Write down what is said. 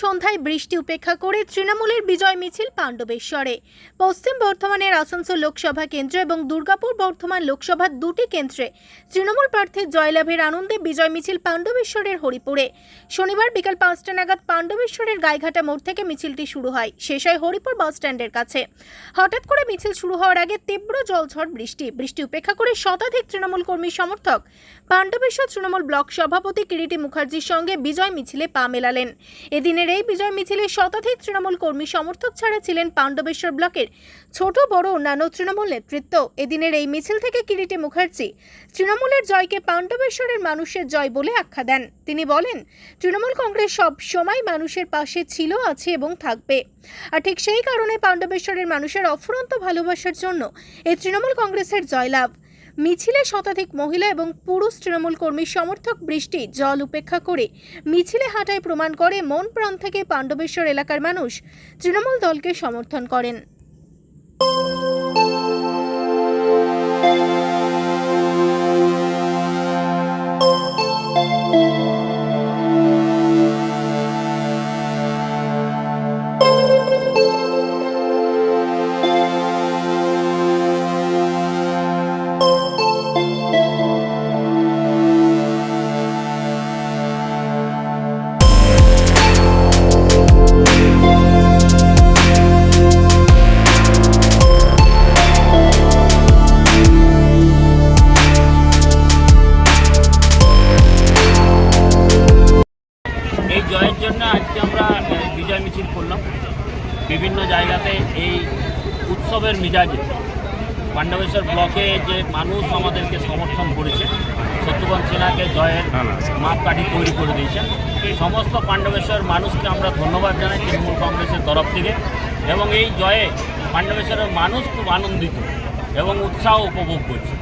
সন্ধ্যায় বৃষ্টি উপেক্ষা করে তৃণমূলের বিজয় মিছিল পাণ্ডবেশ্বরে। পশ্চিম বর্ধমানের আসানসোল লোকসভা কেন্দ্র এবং দুর্গাপুর বর্ধমান লোকসভার দুটি কেন্দ্রে তৃণমূল প্রার্থীর জয়লাভের আনন্দে বিজয় মিছিল পাণ্ডবেশ্বরের হরিপুরে। শনিবার বিকাল পাঁচটা নাগাদ পাণ্ডবেশ্বরের গাইঘাটা মোড় থেকে মিছিলটি শুরু হয়। শেষ হয় হরিপুর বাস স্ট্যান্ডের কাছে। হঠাৎ করে মিছিল শুরু হওয়ার আগে তীব্র জলঝড় বৃষ্টি। বৃষ্টি উপেক্ষা করে শতাধিক তৃণমূল কর্মী সমর্থক পাণ্ডবেশ্বর তৃণমূল ব্লক সভাপতি কিরিটি মুখার্জির সঙ্গে বিজয় মিছিলে পা মেলালেন। এদিনের এই বিজয় মিছিলে শতাধিক তৃণমূল কর্মী সমর্থক ছাড়া ছিলেন পাণ্ডবেশ্বর ব্লকের ছোট, বড়, অন্যান্য তৃণমূল নেতৃত্ব। এদিনের এই মিছিল থেকে কিরিটি মুখার্জি, তৃণমূলের জয়কে পাণ্ডবেশ্বরের মানুষের জয় বলে আখ্যা দেন। তিনি বলেন, তৃণমূল কংগ্রেস সব সময় মানুষের পাশে ছিল, আছে এবং থাকবে। আর ঠিক সেই কারণে পাণ্ডবেশ্বরের মানুষের অফুরন্ত ভালোবাসার জন্য এই তৃণমূল কংগ্রেসের জয়লাভ। মিছিলে শতাধিক মহিলা এবং পুরুষ তৃণমূল কর্মী সমর্থক বৃষ্টি, জল উপেক্ষা করে মিছিলে হাঁটায় প্রমাণ করে মন প্রাণ থেকে পাণ্ডবেশ্বর এলাকার মানুষ তৃণমূল দলকে সমর্থন করেন। জয়ের জন্য আজকে আমরা বিজয় মিছিল করলাম। বিভিন্ন জায়গাতে এই উৎসবের মিজাজে পাণ্ডবেশ্বর ব্লকে যে মানুষ আমাদেরকে সমর্থন করেছে সত্যগঞ্জ সেনাকে জয়ের মাপকাঠি তৈরি করে দিয়েছেন সমস্ত পাণ্ডবেশ্বর মানুষকে আমরা ধন্যবাদ জানাই তৃণমূল কংগ্রেসের তরফ থেকে এবং এই জয়ে পাণ্ডবেশ্বরের মানুষ খুব আনন্দিত এবং উৎসাহ উপভোগ করছে।